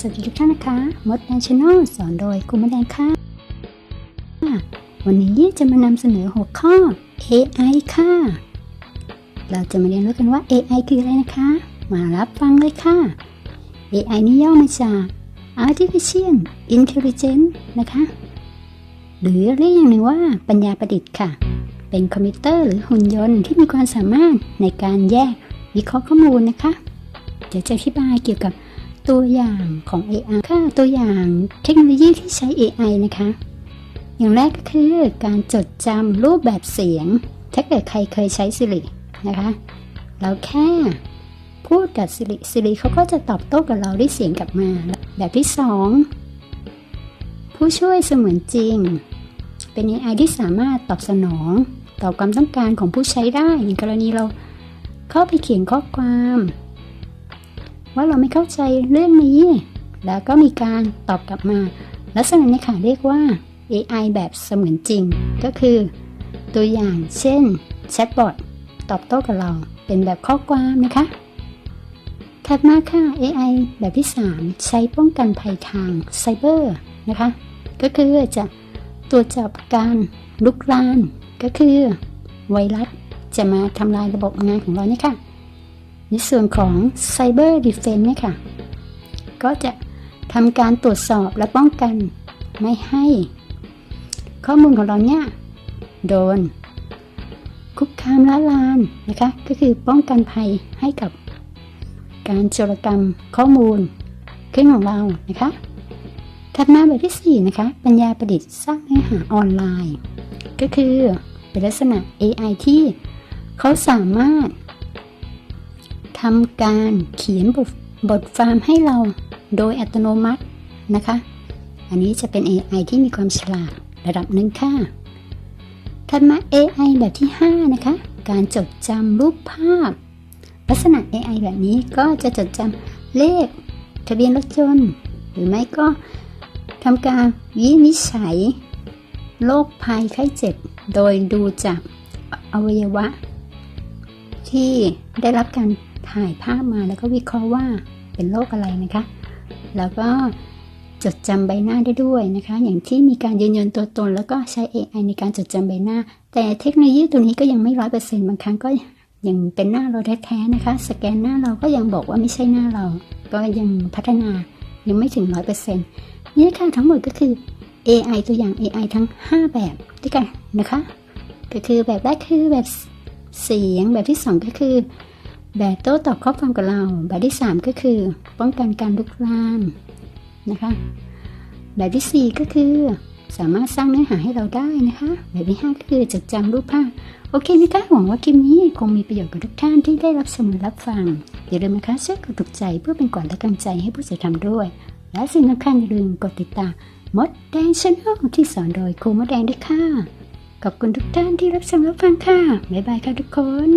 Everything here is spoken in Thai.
สวัสดีทุกท่านนะคะ มดแดงชแนลสอนโดยคุณมดแดงค่ะ วันนี้จะมานำเสนอหัวข้อ AI ค่ะ เราจะมาเรียนรู้กันว่า AI คืออะไรนะคะ มารับฟังเลยค่ะ AI นี่ย่อมาจาก Artificial Intelligence นะคะ หรือเรียกอย่างหนึ่งว่าปัญญาประดิษฐ์ค่ะ เป็นคอมพิวเตอร์หรือหุ่นยนต์ที่มีความสามารถในการแยกวิเคราะห์ข้อมูลนะคะ เดี๋ยวจะอธิบายเกี่ยวกับ ตัวอย่างของ AI ค่ะตัวอย่างเทคโนโลยีที่ใช้ AI นะคะ อย่างแรกก็คือการจดจำรูปแบบเสียง ถ้าเกิดใครเคยใช้ Siri นะคะ เราแค่พูดกับ Siri Siri เขาก็จะตอบโต้กับเราด้วยเสียงกลับมา แบบที่สองผู้ช่วยเสมือนจริง เป็น AI ที่สามารถตอบสนองต่อความต้องการของผู้ใช้ได้อย่างกรณีเราเข้าไปเขียนข้อความ ว่าเราไม่เข้าใจเรื่องนี้ แล้วก็มีการตอบกลับมา ลักษณะนี้ค่ะเรียกว่า AI แบบเสมือนจริง ก็คือ ตัวอย่างเช่นแชทบอทตอบโต้กับเราเป็นแบบข้อความนะคะ ถัดมาค่ะ AI แบบที่ 3 ใช้ป้องกันภัยทางไซเบอร์นะคะ ก็คือจะตรวจจับการลุกราน ก็คือ ไวรัสจะมาทำลายระบบงานของเราเนี่ยค่ะ ในส่วนของ Cyber Defense เนี่ยค่ะ ก็จะทำการตรวจสอบและป้องกันไม่ให้ ข้อมูลของเราเนี่ย โดน คุกคามล้าลานนะคะ ก็คือป้องกันภัยให้กับ การโจรกรรมข้อมูลเครื่องของเรานะคะถัดมาแบบที่ 4 นะคะ ปัญญาประดิษฐ์สร้างเนื้อหาออนไลน์ ก็คือเป็นลักษณะ AI ที่เขาสามารถำการเขียนบทบทฟาร์มให้เราโดยอัตโนมัตินะคะ อันนี้จะเป็น AI ที่มีความฉลาดระดับหนึ่งค่ะถัดมา AI แบบที่ 5 นะคะ การจดจำรูปภาพ ลักษณะ AI แบบนี้ก็จะจดจำเลข ทะเบียนรถยนต์ หรือไม่ก็ทำการวินิจฉัยโรคภัยไข้เจ็บ โดยดูจากอวัยวะ ที่ได้รับการ ถ่ายภาพมาแล้วก็วิเคราะห์ว่าเป็นโรคอะไรนะคะ แล้วก็จดจำใบหน้าได้ด้วยนะคะ อย่างที่มีการยืนยันตัวตน แล้วก็ใช้ AI ในการจดจำใบหน้า แต่เทคโนโลยีตัวนี้ก็ยังไม่ร้อยเปอร์เซ็นต์บางครั้งก็ยังเป็นหน้าเราแท้ๆนะคะ สแกนหน้าเราก็ยังบอกว่าไม่ใช่หน้าเรา ก็ยังพัฒนายังไม่ถึงร้อยเปอร์เซ็นต์นี่ค่ะทั้งหมดก็คือ AI ตัวอย่าง AI ทั้ง 5 แบบด้วยกันนะคะ ก็คือแบบแรกคือแบบเสียงแบบที่ 2 ก็คือ แบบโต้ตอบข้อความกับเรา แบบที่ 3 ก็คือ ป้องกันการลุกลามนะคะ แบบที่ 4 ก็คือ สามารถสร้างเนื้อหาให้เราได้นะคะ แบบที่ 5 ก็คือจดจำรูปภาพ โอเคนะคะหวังว่าคลิปนี้คงมีประโยชน์กับทุกท่านที่ได้รับชมและรับฟัง อย่าลืมนะคะช่วยกดถูกใจเพื่อเป็นกวาและกำลังใจให้ผู้จะทำด้วย และสิ่งสำคัญอย่าลืมกดติดตามมดแดงชแนลที่สอนโดยครูมดแดงด้วยค่ะขอบคุณทุกท่านที่รับชมรับฟังค่ะบ๊ายบายค่ะทุกคน